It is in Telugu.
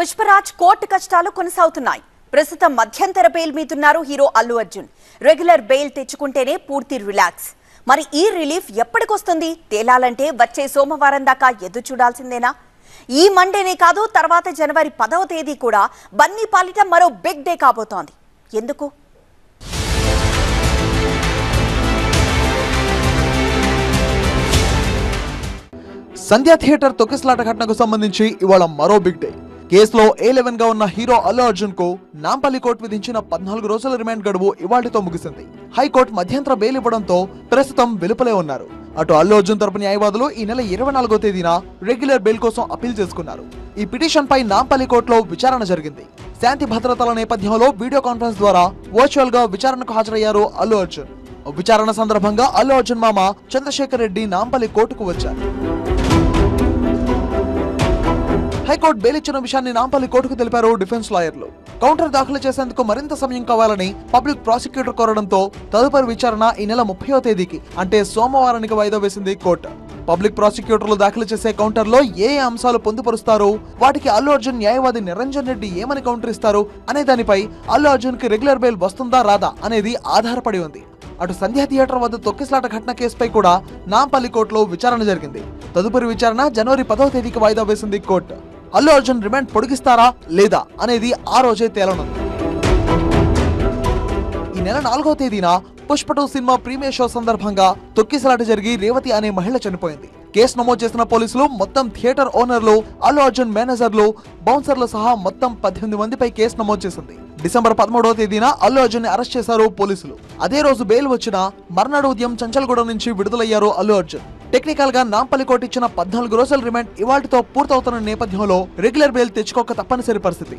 పుష్పరాజ్ కోర్టు కష్టాలు కొనసాగుతున్నాయి. ప్రస్తుతం మధ్యంతర bail మీదున్నారు hero Allu Arjun. Regular bail తెచ్చుకుంటేనే పూర్తి రిలాక్స్. మరి ఈ రిలీఫ్ ఎప్పటికొస్తుంది? తేలాలంటే వచ్చే సోమవారం దాకా ఎదురు చూడాల్సిందేనా? ఈ మండేనే కాదు తర్వాత జనవరి పదవ తేదీ కూడా బన్నీ పాలిట మరో బిగ్ డే కాబోతోంది. ఎందుకు? సంధ్యా థియేటర్ తొక్కిసలాట ఘటనకు సంబంధించి ఇవాళ మరో బిగ్ డే. కేసులో ఏ లెవెన్గా ఉన్న హీరో అల్లు అర్జున్కు నాంపల్లి కోర్టు విధించిన పద్నాలుగు రోజుల రిమాండ్ గడువు ఇవాళతో ముగిసింది. హైకోర్టు మధ్యంతర బెయిల్ ఇవ్వడంతో ప్రస్తుతం వెలుపలే ఉన్నారు. అటు అల్లు అర్జున్ తరపు న్యాయవాదులు ఈ నెల ఇరవై నాలుగో తేదీన రెగ్యులర్ బెయిల్ కోసం అప్పీల్ చేసుకున్నారు. ఈ పిటిషన్ పై నాంపల్లి కోర్టులో విచారణ జరిగింది. శాంతి భద్రతల నేపథ్యంలో వీడియో కాన్ఫరెన్స్ ద్వారా వర్చువల్గా విచారణకు హాజరయ్యారు అల్లు అర్జున్. విచారణ సందర్భంగా అల్లు అర్జున్ మామ చంద్రశేఖర్ రెడ్డి నాంపల్లి కోర్టుకు వచ్చారు. హైకోర్టు బెయిల్ ఇచ్చిన విషయాన్ని నాంపల్లి కోర్టుకు తెలిపారు డిఫెన్స్ లాయర్లు. కౌంటర్ దాఖలు చేసేందుకు మరింత సమయం కావాలని పబ్లిక్ ప్రాసిక్యూటర్ కోరడంతో తదుపరి విచారణ ఈ నెల ముప్పయో తేదీకి అంటే సోమవారానికి వాయిదా వేసింది కోర్టు. పబ్లిక్ ప్రాసిక్యూటర్లు దాఖలు చేసే కౌంటర్లో ఏ ఏ అంశాలు పొందుపరుస్తారు వాటికి అల్లు అర్జున్ న్యాయవాది నిరంజన్ రెడ్డి ఏమని కౌంటర్ ఇస్తారు అనే దానిపై అల్లు అర్జున్కి రెగ్యులర్ బెయిల్ వస్తుందా రాదా అనేది ఆధారపడి ఉంది. అటు సంధ్యా థియేటర్ వద్ద తొక్కిసలాట ఘటన కేసుపై కూడా నాంపల్లి కోర్టులో విచారణ జరిగింది. తదుపరి విచారణ జనవరి పదవ తేదీకి వాయిదా వేసింది కోర్టు. అల్లు అర్జున్ రిమాండ్ పొడిగిస్తారా లేదా అనేది ఆ రోజే తేలనుంది. ఈ నెల నాలుగో తేదీన Pushpa two cinema premiere show సందర్భంగా తొక్కిసలాట జరిగి రేవతి అనే మహిళ చనిపోయింది. కేసు నమోదు చేసిన పోలీసులు మొత్తం థియేటర్ ఓనర్లు అల్లు అర్జున్ మేనేజర్లు బౌన్సర్లు సహా మొత్తం పద్దెనిమిది మందిపై కేసు నమోదు చేసింది. డిసెంబర్ పదమూడవ తేదీన అల్లు అర్జున్ని అరెస్ట్ చేశారు పోలీసులు. అదే రోజు బెయిల్ వచ్చిన మర్నాడు ఉదయం చంచల్గూడ నుంచి విడుదలయ్యారు అల్లు అర్జున్. టెక్నికల్గా నాంపల్లి కోర్టు ఇచ్చిన పద్నాలుగు రోజుల రిమాండ్ ఇవాటితో పూర్తవుతున్న నేపథ్యంలో రెగ్యులర్ బెయిల్ తెచ్చుకోక తప్పనిసరి పరిస్థితి.